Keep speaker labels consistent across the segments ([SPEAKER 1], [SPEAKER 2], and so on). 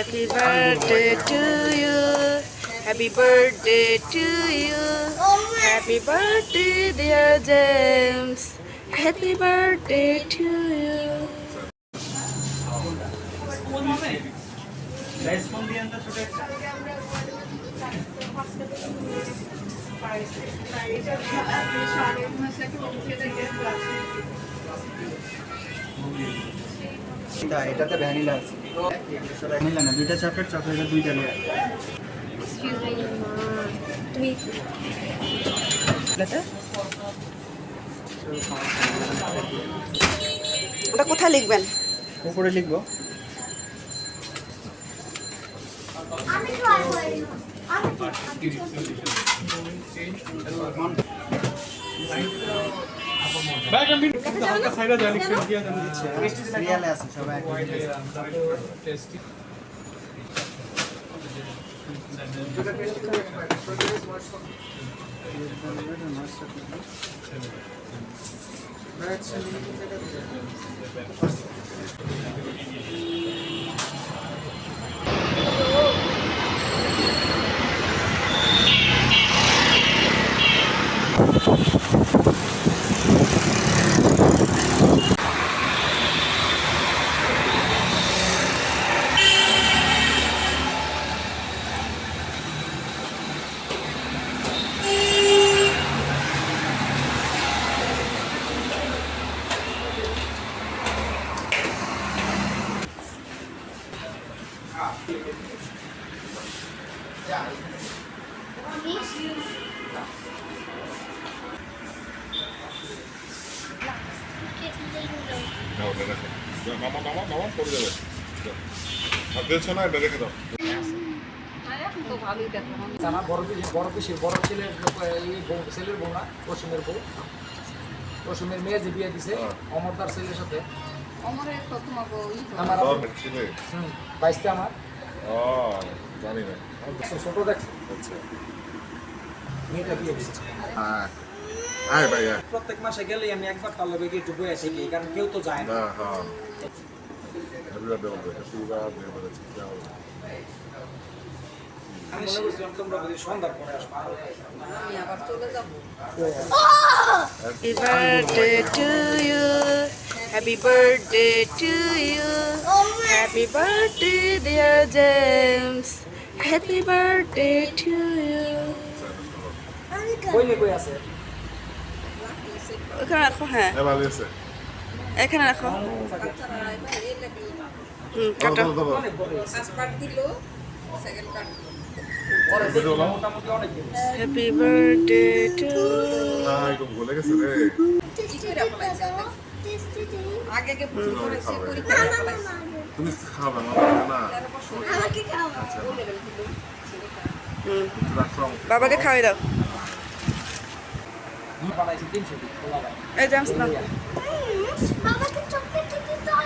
[SPEAKER 1] Happy birthday to you. Happy birthday to you. Happy birthday, dear James. Happy birthday to you.
[SPEAKER 2] এটাতে vanilla আছে vanilla না দুইটা chocolate চকলেটের দুইটা layer
[SPEAKER 1] তুমি ওটা কোথায় লিখবেন?
[SPEAKER 2] উপরে লিখব। সিরিয়ালে আছে সবাই
[SPEAKER 3] দাও, এটা রেখে। দাও, মামা মামা মামা পড়ে যাবে দাও। আর দিয়েছ না এটা রেখে দাও
[SPEAKER 4] জানা বড় ছেলের ছেলের বউ না পশ্চিমের বউ। পশ্চিমের মেয়ে যে বিয়ে দিছে অমরদার ছেলের সাথে। আমার। হুম, বাইশটা আমার।
[SPEAKER 3] ও, জানি না।
[SPEAKER 4] ছোট দেখছে
[SPEAKER 3] আচ্ছা।
[SPEAKER 4] মেয়েটা বিয়ে দিছে
[SPEAKER 3] হ্যাঁ। ভাই
[SPEAKER 4] প্রত্যেক মাসে গেলেই আমি একবার তার লগে গিয়ে একটু বয়ে আসি কি কারণ কেউ তো যায় না।
[SPEAKER 3] না হ্যাঁ।
[SPEAKER 4] আমি মনে করছিলাম তোমরা যদি সন্ধ্যার পরে আসব।
[SPEAKER 1] Happy birthday to you. Happy birthday to you. Happy birthday, dear James. Happy birthday to you.
[SPEAKER 4] কই আছে?
[SPEAKER 1] ওখানে রাখো হ্যাঁ।
[SPEAKER 3] ভালো আছে।
[SPEAKER 1] এখানে রাখো। হুম কাটো। হ্যাপি বার্থডে টু
[SPEAKER 3] গলে গেছে রে। তুমি খাবে না? আচ্ছা।
[SPEAKER 1] বাবাকে খাওয়াই দাও। এই জামস না।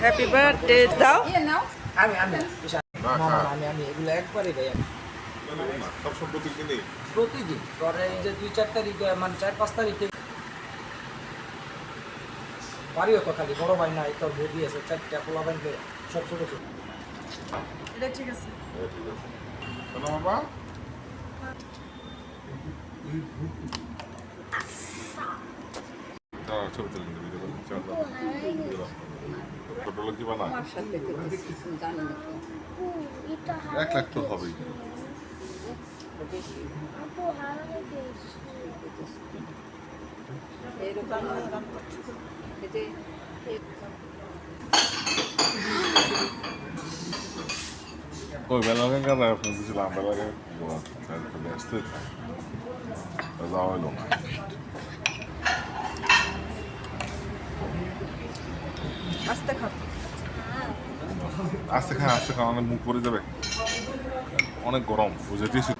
[SPEAKER 1] হ্যাপি বার্থডে দাও।
[SPEAKER 4] আমি আমি এগুলো একবারই দেয় আমি। প্রতিদিন পরে যে দুই চার তারিখে মানে চার পাঁচ তারিখে। বাড়িও তো খালি বড় ভাই নাই তোর বৌদি আছে চারটা পোলা ভাইকে সব ছোট ছোট।
[SPEAKER 1] এটা ঠিক আছে।
[SPEAKER 3] হ্যাঁ, ঠিক আছে। শোনো বাবা। ছবি তুলে ভিডিও। চল। ছোট লোক এক লাখ তো হবেই। ওই বেলা কেন ফোন দিয়েছিলাম বেলাকে চলে আসতে যাওয়া হলো না
[SPEAKER 1] আস্তে খাও।
[SPEAKER 3] আস্তে খা আস্তে খা অনেক মুখ পড়ে যাবে। অনেক গরম বুঝে দিয়েছি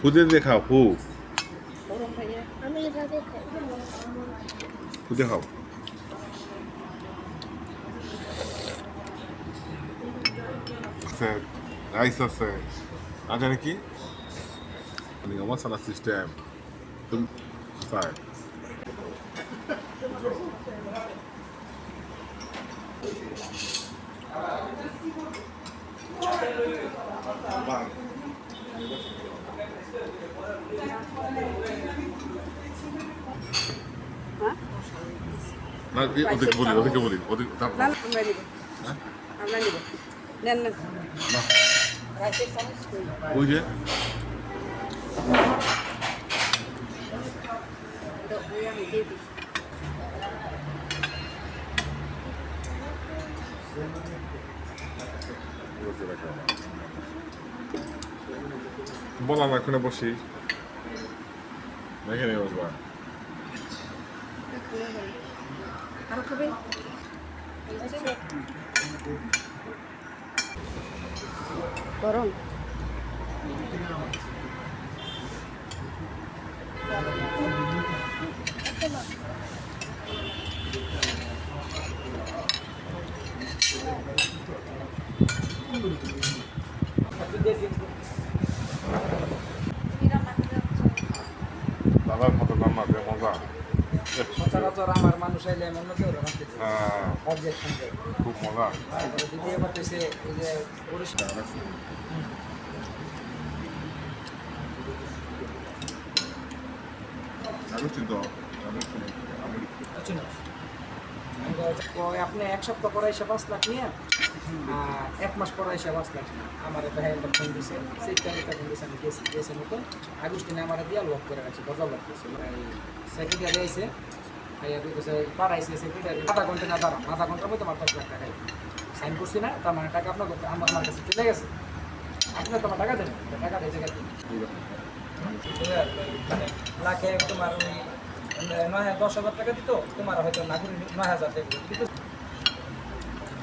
[SPEAKER 3] ফুদে দিয়ে খাও ফু।
[SPEAKER 5] আমি এভাবে খাই
[SPEAKER 3] ফুদে খাও আছে রাইস আছে আর জানি কি মানে আমার সারা সিস্টেম তুমি স্যার না ওদেরকে বলি ওদেরকে বলি ওদের তারপর।
[SPEAKER 1] না না, আমরা নিব। নেন
[SPEAKER 3] না। ওই যে। বললাম এখানে বসি। এখানে বসবা।
[SPEAKER 1] আরও খাবে? গরম?
[SPEAKER 3] দাদার মতো
[SPEAKER 4] সচরাচর আমার মানুষ আইলে এমন না কেউ রাখতে
[SPEAKER 3] হ্যাঁ।
[SPEAKER 4] অবজেকশন দেয়।
[SPEAKER 3] খুব মজা।
[SPEAKER 4] দ্বিতীয় পারতেছে এই যে পরিষ্কার আপনি এক সপ্তাহ পরে এসে পাঁচ লাখ নিয়ে এক মাস পরে এসে নিয়ে আমার একটা হ্যান্ড ফোন দিছে সিটটা নিতে ফোন দিছে, আমি গেছি, গেছে মতো আগস্টিনে আমার দিয়ে লক করে রাখছি বদল লক করছে সেক্রেটারি কইতেছে, পাঠাইছে সেক্রেটারি আধা ঘণ্টা না দাঁড়াম আধা ঘণ্টার মধ্যে আমার দশ লাখ টাকা সাইন করছি না, তার মানে টাকা আপনার আমার আমার কাছে চলে গেছে। আপনি তো আমার টাকা দেন টাকা দিয়েছে মানে লাখে তোমার নয় দশ হাজার টাকা দিত, তোমার হয়তো নাগরিক নয় হাজার টাকা